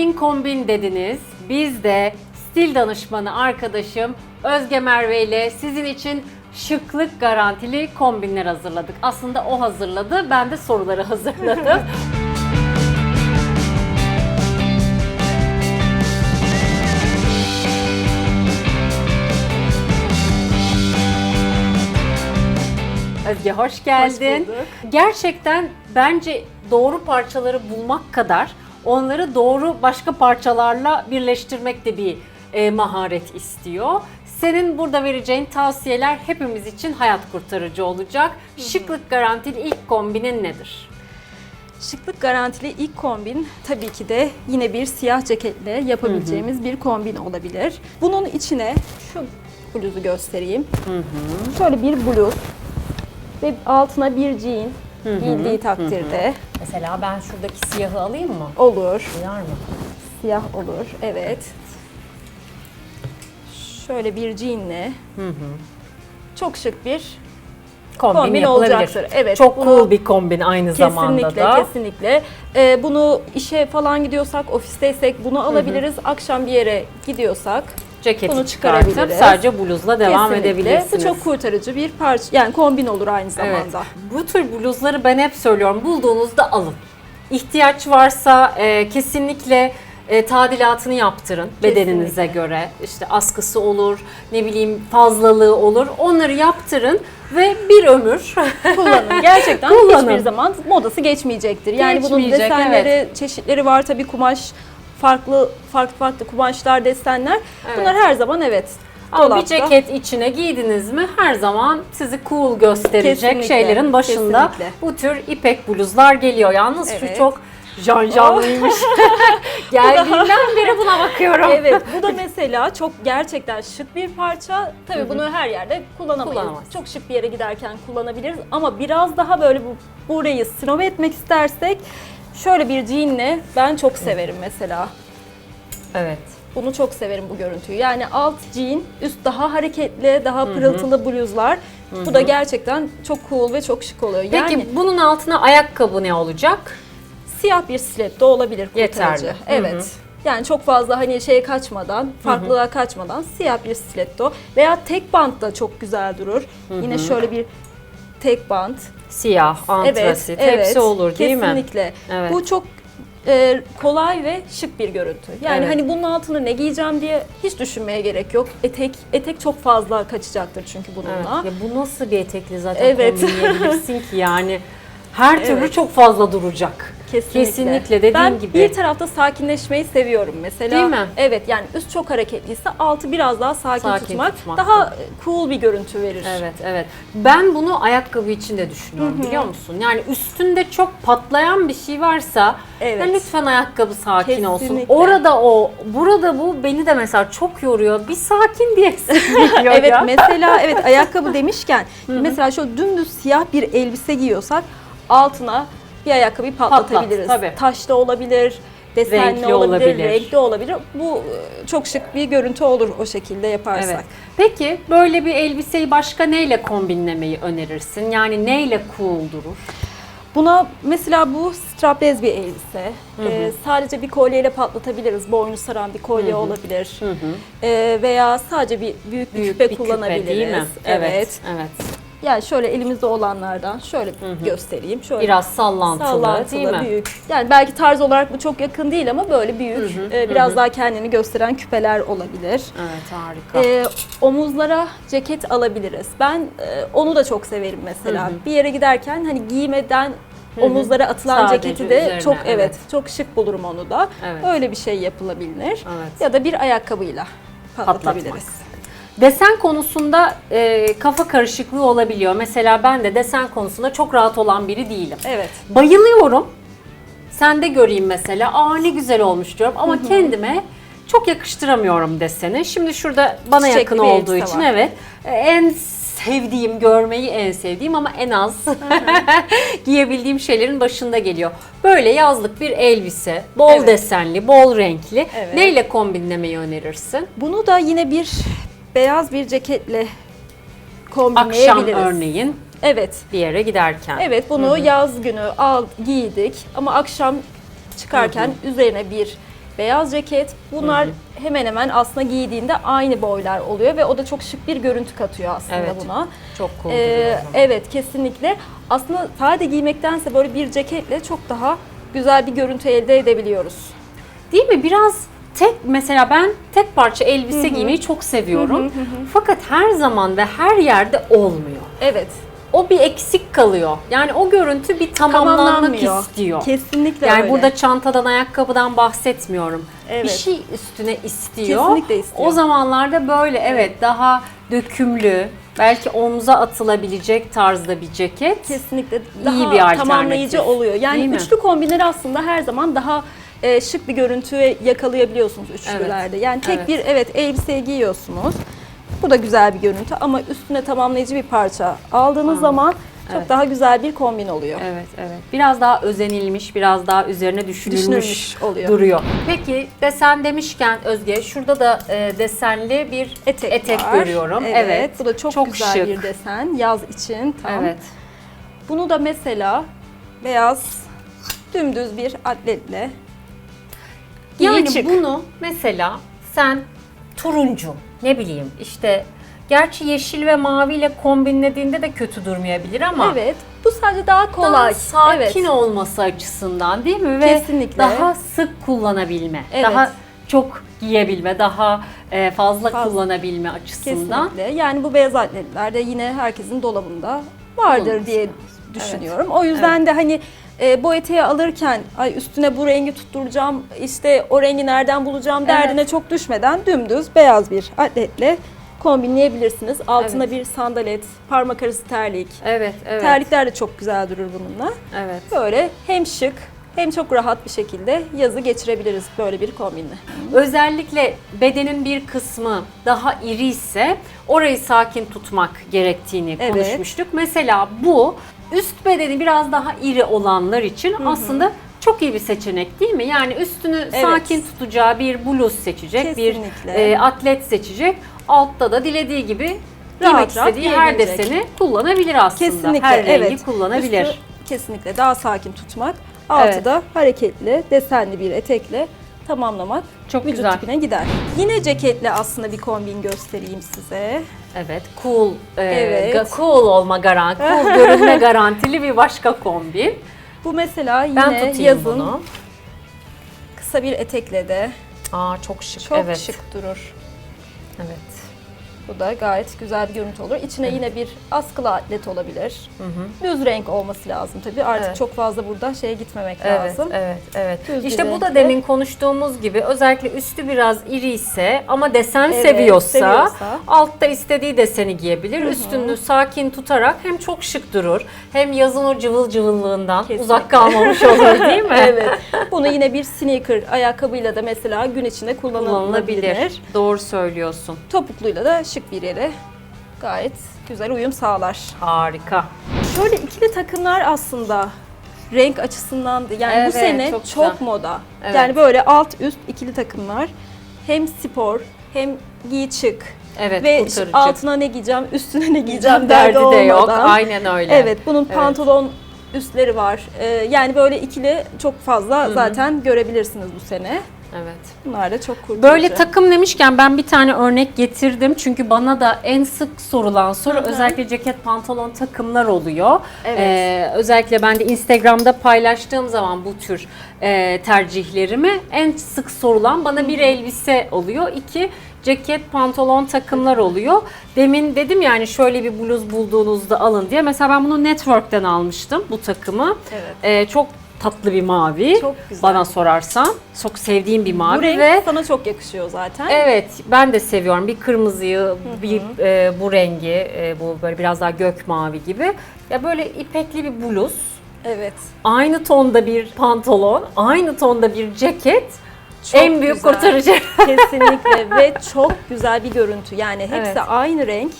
Kombin kombin dediniz. Biz de stil danışmanı arkadaşım Özge Merve ile sizin için şıklık garantili kombinler hazırladık. Aslında o hazırladı, ben de soruları hazırladım. Özge hoş geldin. bulduk. Gerçekten bence doğru parçaları bulmak kadar onları doğru başka parçalarla birleştirmek de bir e, maharet istiyor. Senin burada vereceğin tavsiyeler hepimiz için hayat kurtarıcı olacak. Şıklık garantili ilk kombinin nedir? Şıklık garantili ilk kombin tabii ki de yine bir siyah ceketle yapabileceğimiz bir kombin olabilir. Bunun içine şu bluzu göstereyim. Şöyle bir bluz ve altına bir jean giydiği takdirde Mesela ben şuradaki siyahı alayım mı? olur. Uyar mı? Siyah olur. Evet. Şöyle bir jeanle çok şık bir Kombin, Kombin yapılabilir. olacaktır. Evet, Çok cool bir kombin aynı zamanda Kesinlikle, da. kesinlikle. Ee, bunu işe falan gidiyorsak, ofisteysek bunu alabiliriz. Akşam bir yere gidiyorsak Ceketi Bunu çıkarabiliriz. sadece bluzla devam kesinlikle. edebilirsiniz. Bu çok kurtarıcı bir parça, yani kombin olur aynı Evet. zamanda. Bu tür bluzları ben hep söylüyorum. Bulduğunuzda alın. İhtiyaç varsa e, kesinlikle e, tadilatını yaptırın bedeninize Kesinlikle. göre. İşte askısı olur, ne bileyim fazlalığı olur. Onları yaptırın ve bir ömür Kullanın. Gerçekten Kullanın. hiçbir zaman modası geçmeyecektir. Yani bunun Geçmeyecek, desenleri, çeşitleri var tabii kumaş farklı farklı farklı kumaşlar, desenler. Bunlar her zaman evet. Ama bir ceket içine giydiniz mi her zaman sizi cool gösterecek Kesinlikle, şeylerin başında kesinlikle. bu tür ipek bluzlar geliyor. Yalnız şu Evet. çok janjanlıymış. Geldiğinden beri buna bakıyorum. Evet bu da mesela çok gerçekten şık bir parça. Tabii bunu her yerde kullanamayız. Çok şık bir yere giderken kullanabiliriz ama biraz daha böyle bu burayı sinove etmek istersek şöyle bir jeanle ben çok severim mesela. Evet. Bunu çok severim bu görüntüyü. Yani alt jean, üst daha hareketli, daha pırıltılı bluzlar. Bu da gerçekten çok cool ve çok şık oluyor. Peki Yani bunun altına ayakkabı ne olacak? siyah bir stiletto olabilir Yeterli. kurtarıcı. Hı hı. Evet. Yani çok fazla hani şeye kaçmadan, farklılığa kaçmadan siyah bir stiletto veya tek bant da çok güzel durur. Yine şöyle bir tek bant. Siyah, antrasit evet, hepsi evet. olur değil mi? Kesinlikle. Evet. Bu çok e, kolay ve şık bir görüntü. Yani Evet. hani bunun altına ne giyeceğim diye hiç düşünmeye gerek yok. Etek etek çok fazla kaçacaktır çünkü Evet. bununla. Ya bu nasıl bir etekli zaten Evet. kombinleyebilirsin ki yani. Her türlü Evet. çok fazla duracak. Kesinlikle. Kesinlikle dediğin ben gibi. bir tarafta sakinleşmeyi seviyorum mesela. Değil mi? Evet yani üst çok hareketliyse altı biraz daha sakin, Sakin tutmak, tutmak daha da. cool bir görüntü verir. Evet, evet. Ben bunu ayakkabı için de düşünüyorum biliyor musun? Yani üstünde çok patlayan bir şey varsa Evet. ya lütfen ayakkabı sakin olsun. Kesinlikle. Orada o, burada bu beni de mesela çok yoruyor. Bir sakin diye geliyor Evet ya. mesela evet ayakkabı demişken mesela şöyle dümdüz siyah bir elbise giyiyorsak altına bir ayakkabıyı patlatabiliriz. tabii. Taşlı olabilir, desenli Renkli olabilir, olabilir. renkli olabilir. Bu e, çok şık bir görüntü olur o şekilde yaparsak. Evet. Peki böyle bir elbiseyi başka neyle kombinlemeyi önerirsin? Yani neyle cool durur? Buna mesela bu strapless bir elbise. Ee, sadece bir kolyeyle patlatabiliriz. Boynu saran bir kolye olabilir. Ee, veya sadece bir büyük bir Büyük küpe bir küpe kullanabiliriz. değil mi? Evet. Evet. Yani şöyle elimizde olanlardan şöyle göstereyim. Şöyle Biraz sallantılı, sallantılı, değil mi? büyük. Yani belki tarz olarak bu çok yakın değil ama böyle büyük, e, biraz daha kendini gösteren küpeler olabilir. Evet harika. Ee, omuzlara ceket alabiliriz. Ben e, onu da çok severim mesela. Bir yere giderken hani giymeden omuzlara atılan Sadece ceketi de üzerine, çok evet, evet. çok şık bulurum onu da. Evet. Öyle bir şey yapılabilir. Evet. Ya da bir ayakkabıyla patlatabiliriz. Patlatmak. Desen konusunda e, kafa karışıklığı olabiliyor. Mesela ben de desen konusunda çok rahat olan biri değilim. Evet. Bayılıyorum. Sen de göreyim mesela. Aa ne güzel olmuş diyorum ama kendime çok yakıştıramıyorum deseni. Şimdi şurada bana Çiçekli yakın olduğu için var. evet. e, En sevdiğim, görmeyi en sevdiğim ama en az giyebildiğim şeylerin başında geliyor. Böyle yazlık bir elbise, bol Evet. desenli, bol renkli. Evet. Neyle kombinlemeyi önerirsin? Bunu da yine bir beyaz bir ceketle Akşam kombinleyebiliriz. örneğin Evet. bir yere giderken. Evet bunu yaz günü al giydik ama akşam çıkarken üzerine bir beyaz ceket. Bunlar hemen hemen aslında giydiğinde aynı boylar oluyor ve o da çok şık bir görüntü katıyor aslında Evet. buna. Çok cool Ee, evet kesinlikle. Aslında sade giymektense böyle bir ceketle çok daha güzel bir görüntü elde edebiliyoruz. Değil mi? Biraz tek mesela ben tek parça elbise giymeyi çok seviyorum. Fakat her zaman ve her yerde olmuyor. Evet. O bir eksik kalıyor. Yani o görüntü bir tamamlanmak Tamamlanmıyor. istiyor. Kesinlikle Yani öyle. burada çantadan, ayakkabıdan bahsetmiyorum. Evet. Bir şey üstüne istiyor. Kesinlikle istiyor. O zamanlarda böyle evet daha dökümlü, belki omza atılabilecek tarzda bir ceket. kesinlikle daha bir alternatif. tamamlayıcı oluyor. Yani Değil mi? üçlü kombinleri aslında her zaman daha e, şık bir görüntü yakalayabiliyorsunuz üçlülerde. Yani tek Evet. bir evet elbise giyiyorsunuz. Bu da güzel bir görüntü ama üstüne tamamlayıcı bir parça aldığınız zaman çok Evet. daha güzel bir kombin oluyor. Evet, evet. Biraz daha özenilmiş, biraz daha üzerine düşünülmüş, Düşünülmüş oluyor. duruyor. Peki desen demişken Özge, şurada da e, desenli bir Etek, var. görüyorum. Evet. Bu da çok, Çok güzel şık. bir desen yaz için tam. Evet. Bunu da mesela beyaz dümdüz bir atletle Yani çık. bunu mesela sen turuncu, ne bileyim işte gerçi yeşil ve maviyle kombinlediğinde de kötü durmayabilir ama Evet. Bu sadece daha kolay. daha sakin evet. olması açısından değil mi? Ve Kesinlikle. daha sık kullanabilme, Evet. daha çok giyebilme, daha e, fazla, Fazla. kullanabilme açısından. Kesinlikle. Yani bu beyaz atletler de yine herkesin dolabında vardır Bulunması diye düşünüyorum. O yüzden de hani e, bu eteği alırken ay üstüne bu rengi tutturacağım, işte o rengi nereden bulacağım derdine çok düşmeden dümdüz beyaz bir atletle kombinleyebilirsiniz. Altına Evet. bir sandalet, parmak arası terlik. Evet, evet. Terlikler de çok güzel durur bununla. Evet. Böyle hem şık hem çok rahat bir şekilde yazı geçirebiliriz böyle bir kombinle. Özellikle bedenin bir kısmı daha iri ise orayı sakin tutmak gerektiğini Evet. konuşmuştuk. Mesela bu üst bedeni biraz daha iri olanlar için aslında çok iyi bir seçenek değil mi? Yani üstünü Evet. sakin tutacağı bir bluz seçecek, Kesinlikle. bir e, atlet seçecek. Altta da dilediği gibi Rahat giymek rahat istediği her deseni kullanabilir aslında. Kesinlikle her rengi evet. kullanabilir. Üstü kesinlikle daha sakin tutmak. Altı Evet. da hareketli, desenli bir etekle tamamlamak Çok vücut güzel. tipine gider. Yine ceketle aslında bir kombin göstereyim size. Evet, cool, e, Evet. ga- cool olma garanti, cool görünme garantili bir başka kombin. Bu mesela yine Ben tutayım yazın bunu. kısa bir etekle de Aa çok şık. çok evet. şık durur. Evet. Bu da gayet güzel bir görüntü olur. İçine yine bir askılı atlet olabilir. Düz renk olması lazım tabii. Artık Evet. çok fazla burada şeye gitmemek Evet, lazım. evet, evet. Düz işte bu da demin konuştuğumuz gibi özellikle üstü biraz iri ise ama desen Evet, seviyorsa, seviyorsa. altta istediği deseni giyebilir. Üstünü sakin tutarak hem çok şık durur hem yazın o cıvıl cıvıllığından Kesinlikle. uzak kalmamış olur değil mi? evet. Bunu yine bir sneaker ayakkabıyla da mesela gün içinde kullanılabilir. Kullanılabilir. Doğru söylüyorsun. Topukluyla da şık bir yere gayet güzel uyum sağlar. Harika. Şöyle ikili takımlar aslında renk açısından da yani bu Evet, sene çok çok, güzel. moda. Evet. Yani böyle alt üst ikili takımlar hem spor hem giy çık Evet, ve kurtarıcı. altına ne giyeceğim üstüne ne giyeceğim derdi derdi de yok. olmadan. Aynen öyle. Evet bunun Evet. pantolon üstleri var. Ee, yani böyle ikili çok fazla zaten görebilirsiniz bu sene. Evet. Bunlar da çok kurtarıcı. Böyle takım demişken ben bir tane örnek getirdim. Çünkü bana da en sık sorulan soru özellikle ceket pantolon takımlar oluyor. Evet. Ee, özellikle ben de Instagram'da paylaştığım zaman bu tür e, tercihlerimi en sık sorulan bana bir elbise oluyor. iki ceket pantolon takımlar oluyor. Demin dedim yani şöyle bir bluz bulduğunuzda alın diye. Mesela ben bunu Network'ten almıştım bu takımı. Evet. Ee, çok tatlı bir mavi. Çok güzel. Bana sorarsan. Çok sevdiğim bir mavi bu renk ve sana çok yakışıyor zaten. Evet, ben de seviyorum. Bir kırmızıyı, bir e, bu rengi, e, bu böyle biraz daha gök mavi gibi. Ya böyle ipekli bir bluz, Evet. aynı tonda bir pantolon, aynı tonda bir ceket. Çok en büyük güzel. kurtarıcı. Kesinlikle ve çok güzel bir görüntü. Yani hepsi Evet. aynı renk.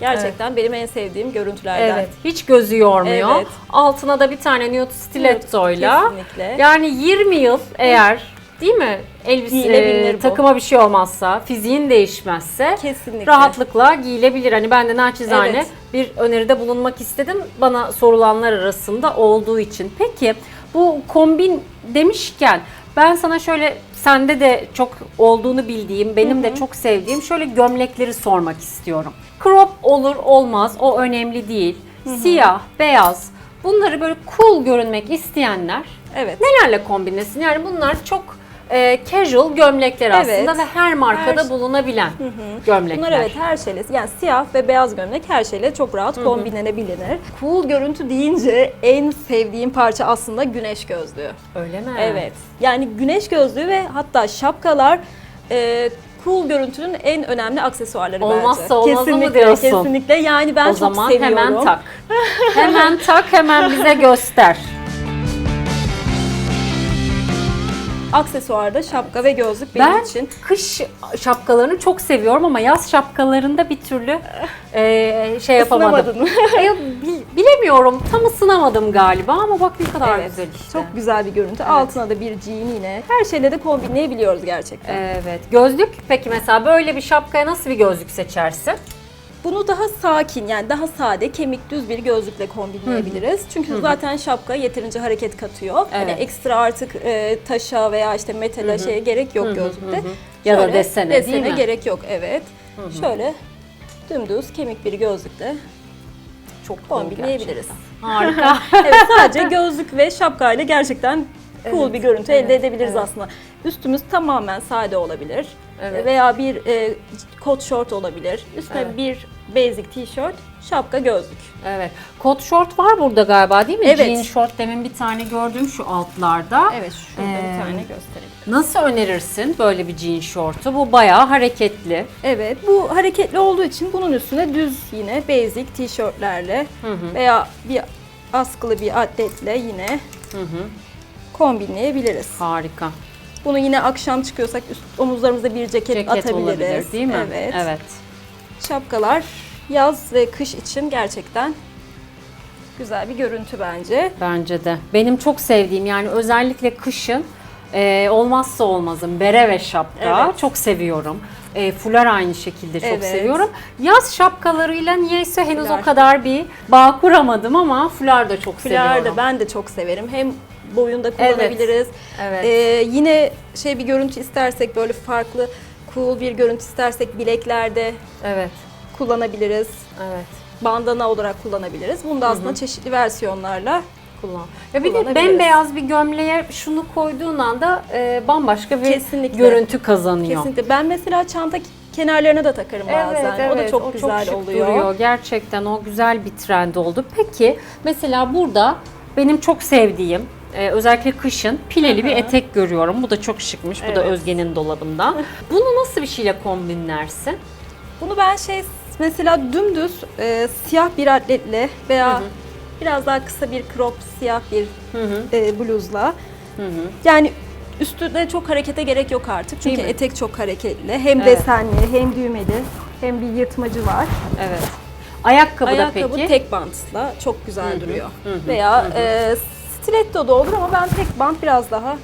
Gerçekten benim en sevdiğim görüntülerden. evet, hiç gözü yormuyor. Evet. Altına da bir tane nude stilettoyla. Kesinlikle. Yani 20 yıl eğer değil mi? Elbise Giyilebilir bu. takıma bir şey olmazsa, fiziğin değişmezse Kesinlikle. rahatlıkla giyilebilir. Hani ben de naçizane Evet. bir öneride bulunmak istedim. Bana sorulanlar arasında olduğu için. Peki bu kombin demişken Ben sana şöyle sende de çok olduğunu bildiğim, benim de çok sevdiğim şöyle gömlekleri sormak istiyorum. Crop olur olmaz o önemli değil. Siyah, beyaz bunları böyle cool görünmek isteyenler Evet. nelerle kombinlesin? Yani bunlar çok e, casual gömlekler aslında Evet. ve her markada Her- bulunabilen gömlekler. Bunlar evet her şeyle yani siyah ve beyaz gömlek her şeyle çok rahat kombinlenebilir. Cool görüntü deyince en sevdiğim parça aslında güneş gözlüğü. Öyle mi? Evet. Yani güneş gözlüğü ve hatta şapkalar e, cool görüntünün en önemli aksesuarları Olmazsa bence. olmazı mı kesinlikle, diyorsun? Kesinlikle. Yani ben o çok zaman seviyorum. hemen tak. hemen tak, hemen bize göster. Aksesuarda şapka ve gözlük benim Ben için kış şapkalarını çok seviyorum ama yaz şapkalarında bir türlü e, şey yapamadım. Isınamadın mı? E, bi- bilemiyorum, tam ısınamadım galiba ama bak ne kadar Evet, güzel işte. Çok güzel bir görüntü. Altına da bir jean yine. Her şeyle de kombinleyebiliyoruz gerçekten. Evet. Gözlük peki mesela böyle bir şapkaya nasıl bir gözlük seçersin? Bunu daha sakin yani daha sade, kemik düz bir gözlükle kombinleyebiliriz. Çünkü zaten şapka yeterince hareket katıyor. Hani Evet. ekstra artık e, taşa veya işte metale şeye gerek yok gözlükte. Ya da Şöyle desene, değil mi? gerek yok evet. Şöyle dümdüz kemik bir gözlükle Çok kombinleyebiliriz. Harika. evet sadece gözlük ve şapkayla gerçekten cool Evet, bir görüntü evet, elde edebiliriz evet. aslında. Üstümüz tamamen sade olabilir. Evet. Veya bir e, kot şort olabilir. Üstüne Evet. bir basic tişört, şapka, gözlük. evet. Kot şort var burada galiba değil mi? Evet. Jean şort demin bir tane gördüm şu altlarda. Evet şurada Ee, bir tane gösterelim. Nasıl önerirsin böyle bir jean şortu? Bu bayağı hareketli. Evet bu hareketli olduğu için bunun üstüne düz yine basic tişörtlerle veya bir askılı bir atletle yine kombinleyebiliriz. Harika. Bunu yine akşam çıkıyorsak üst omuzlarımıza bir ceket, Ceket atabiliriz. olabilir değil mi? Evet. Evet. Şapkalar yaz ve kış için gerçekten güzel bir görüntü bence. Bence de. Benim çok sevdiğim yani özellikle kışın e, olmazsa olmazım bere ve şapka. Evet. Çok seviyorum. E, fular aynı şekilde çok Evet. seviyorum. Yaz şapkalarıyla niyeyse henüz Fular. o kadar bir bağ kuramadım ama fular da çok Fular seviyorum. da ben de çok severim. Hem boyunda kullanabiliriz. Evet. Ee, yine şey bir görüntü istersek böyle farklı cool bir görüntü istersek bileklerde Evet. kullanabiliriz. Evet. Bandana olarak kullanabiliriz. Bunu da aslında çeşitli versiyonlarla Kullan. Ya bir de bembeyaz bir gömleğe şunu koyduğun anda e, bambaşka bir Kesinlikle. görüntü kazanıyor. kesinlikle. Ben mesela çanta kenarlarına da takarım bazen. o da çok güzel şık oluyor. duruyor. Gerçekten o güzel bir trend oldu. Peki mesela burada benim çok sevdiğim e, özellikle kışın pileli bir Hı hı. etek görüyorum. Bu da çok şıkmış. Bu da Evet. Özge'nin dolabında. Bunu nasıl bir şeyle kombinlersin? Bunu ben şey mesela dümdüz e, siyah bir atletle veya biraz daha kısa bir crop siyah bir Hı hı. e, bluzla. Yani üstünde çok harekete gerek yok artık. Çünkü Değil mi? etek çok hareketli. Hem Evet. desenli hem düğmeli hem bir yırtmacı var. Evet. Ayakkabı, Ayakkabı da peki? tek bantla çok güzel duruyor. Veya e, stiletto da olur ama ben tek bant biraz daha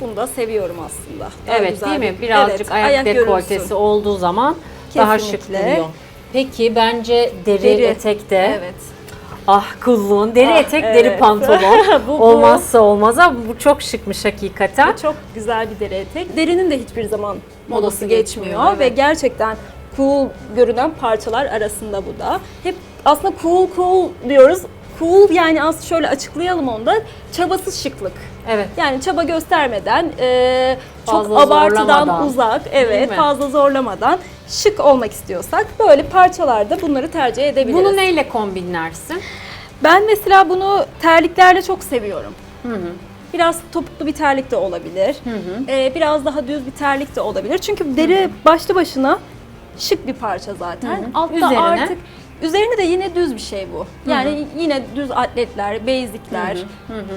bunu da seviyorum aslında. Daha Evet değil mi? bir- Birazcık Evet, ayak, dekoltesi görünsün. olduğu zaman daha şık Kesinlikle. duruyor. Peki bence deri, Deri. etek de Evet. ah kulluğun deri Ah, etek evet. deri pantolon Bu- bu- olmazsa olmaz ama bu çok şıkmış hakikaten. Ve çok güzel bir deri etek. Derinin de hiçbir zaman Modası modası geçmiyor, geçmiyor, ve evet. gerçekten cool görünen parçalar arasında bu da. Hep aslında cool cool diyoruz. Cool yani aslında şöyle açıklayalım onu da çabasız şıklık. Evet. Yani çaba göstermeden, e, çok Fazla abartıdan uzak, evet fazla zorlamadan şık olmak istiyorsak böyle parçalarda bunları tercih edebiliriz. Bunu neyle kombinlersin? Ben mesela bunu terliklerle çok seviyorum. Biraz topuklu bir terlik de olabilir. Ee, biraz daha düz bir terlik de olabilir. Çünkü deri başlı başına şık bir parça zaten. Altta Üzerine? artık üzerine de yine düz bir şey bu. Yani yine düz atletler, basicler.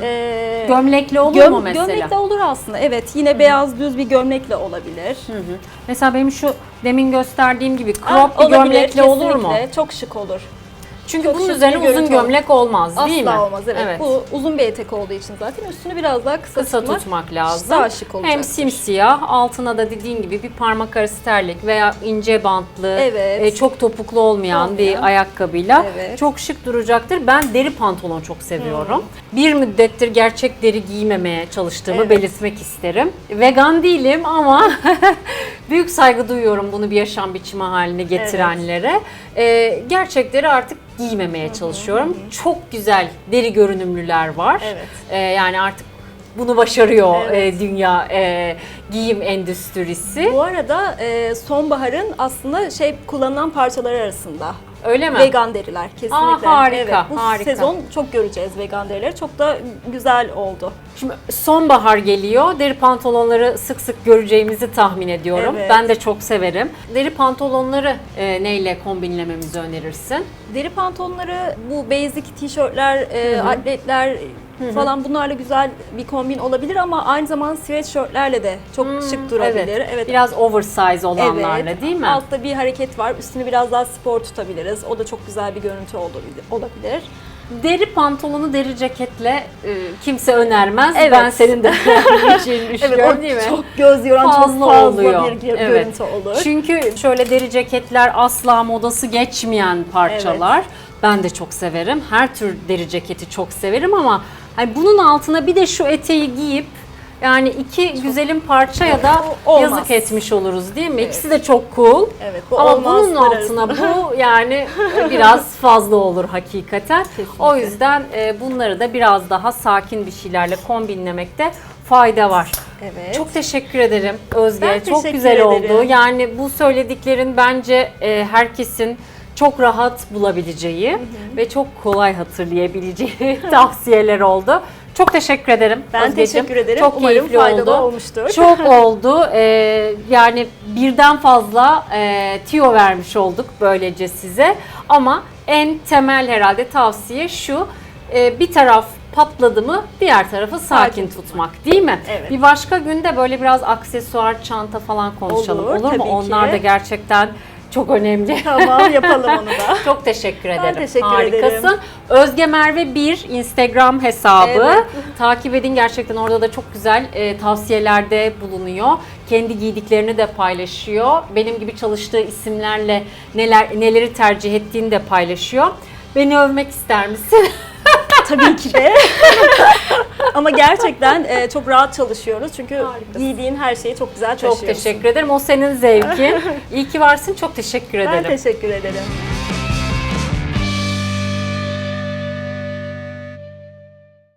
ee, Gömlekli olur göm- mu mesela? Gömlek de olur aslında. Evet, yine beyaz düz bir gömlekle olabilir. Hı hı. Mesela benim şu demin gösterdiğim gibi crop Ah, bir olabilir, gömlekle olur mu? Çok şık olur. Çünkü Çok bunun şık üzerine bir uzun görüntü gömlek olmaz değil mi? Asla olmaz evet. Bu uzun bir etek olduğu için zaten üstünü biraz daha kısa, kısa tutmak, lazım. daha şık Hem olacaktır. simsiyah, altına da dediğin gibi bir parmak arası terlik veya ince bantlı, Evet. e, çok topuklu olmayan, Olmayan. bir ayakkabıyla Evet. çok şık duracaktır. Ben deri pantolon çok seviyorum. Bir müddettir gerçek deri giymemeye çalıştığımı Evet. belirtmek isterim. Vegan değilim ama büyük saygı duyuyorum bunu bir yaşam biçimi haline getirenlere. E, gerçekleri artık giymemeye çalışıyorum. Çok güzel deri görünümlüler var. Evet. E, yani artık bunu başarıyor Evet. e, dünya e, giyim endüstrisi. Bu arada e, sonbaharın aslında şey kullanılan parçaları arasında. Öyle mi? Vegan deriler kesinlikle. Aa, harika, evet, bu harika. sezon çok göreceğiz vegan derileri. Çok da güzel oldu. Şimdi sonbahar geliyor. Deri pantolonları sık sık göreceğimizi tahmin ediyorum. Evet. Ben de çok severim. Deri pantolonları e, neyle kombinlememizi önerirsin? Deri pantolonları bu basic tişörtler, e, atletler falan bunlarla güzel bir kombin olabilir ama aynı zamanda sweatshirtlerle de çok şık durabilir. Evet. Evet. Biraz oversize olanlarla Evet. değil mi? Altta bir hareket var. Üstünü biraz daha spor tutabiliriz. O da çok güzel bir görüntü olabilir. olabilir. Deri pantolonu deri ceketle e, kimse önermez. Evet. Ben senin de beğenmeyeceğini düşünüyorum o değil mi? çok göz yoran, Fazla çok fazla oluyor. bir Evet. görüntü olur. Çünkü şöyle deri ceketler asla modası geçmeyen parçalar. Ben de çok severim. Her tür deri ceketi çok severim ama hani bunun altına bir de şu eteği giyip yani iki güzelim parçaya da O- olmaz. yazık etmiş oluruz değil mi? İkisi de çok cool. Evet, bu Ama olmaz bunun altına bu yani biraz fazla olur hakikaten. O yüzden e, bunları da biraz daha sakin bir şeylerle kombinlemekte fayda var. Evet. Çok teşekkür ederim Özge. Ben çok güzel ederim. oldu. Yani bu söylediklerin bence e, herkesin çok rahat bulabileceği ve çok kolay hatırlayabileceği tavsiyeler oldu. Çok teşekkür ederim. Ben Özgeciğim. teşekkür ederim. Çok Umarım keyifli faydalı oldu. olmuştur. Çok oldu. Ee, yani birden fazla e, tiyo vermiş olduk böylece size. Ama en temel herhalde tavsiye şu. e, bir taraf patladı mı diğer tarafı sakin, Sakin tutmak değil mi? Evet. Bir başka günde böyle biraz aksesuar, çanta falan konuşalım. Olur, Olur, mu? tabii ki. Onlar da gerçekten çok önemli. Tamam yapalım onu da. Çok teşekkür ederim. teşekkür Harikasın. ederim. Özge Merve 1 Instagram hesabı. Evet. Takip edin gerçekten orada da çok güzel e, tavsiyelerde bulunuyor. Kendi giydiklerini de paylaşıyor. Benim gibi çalıştığı isimlerle neler neleri tercih ettiğini de paylaşıyor. Beni övmek ister misin? Tabii ki de. Ama gerçekten e, çok rahat çalışıyoruz. Çünkü Harikasın. giydiğin her şeyi çok güzel çok taşıyorsun. teşekkür ederim. O senin zevkin. İyi ki varsın. Çok teşekkür Ben ederim. teşekkür ederim.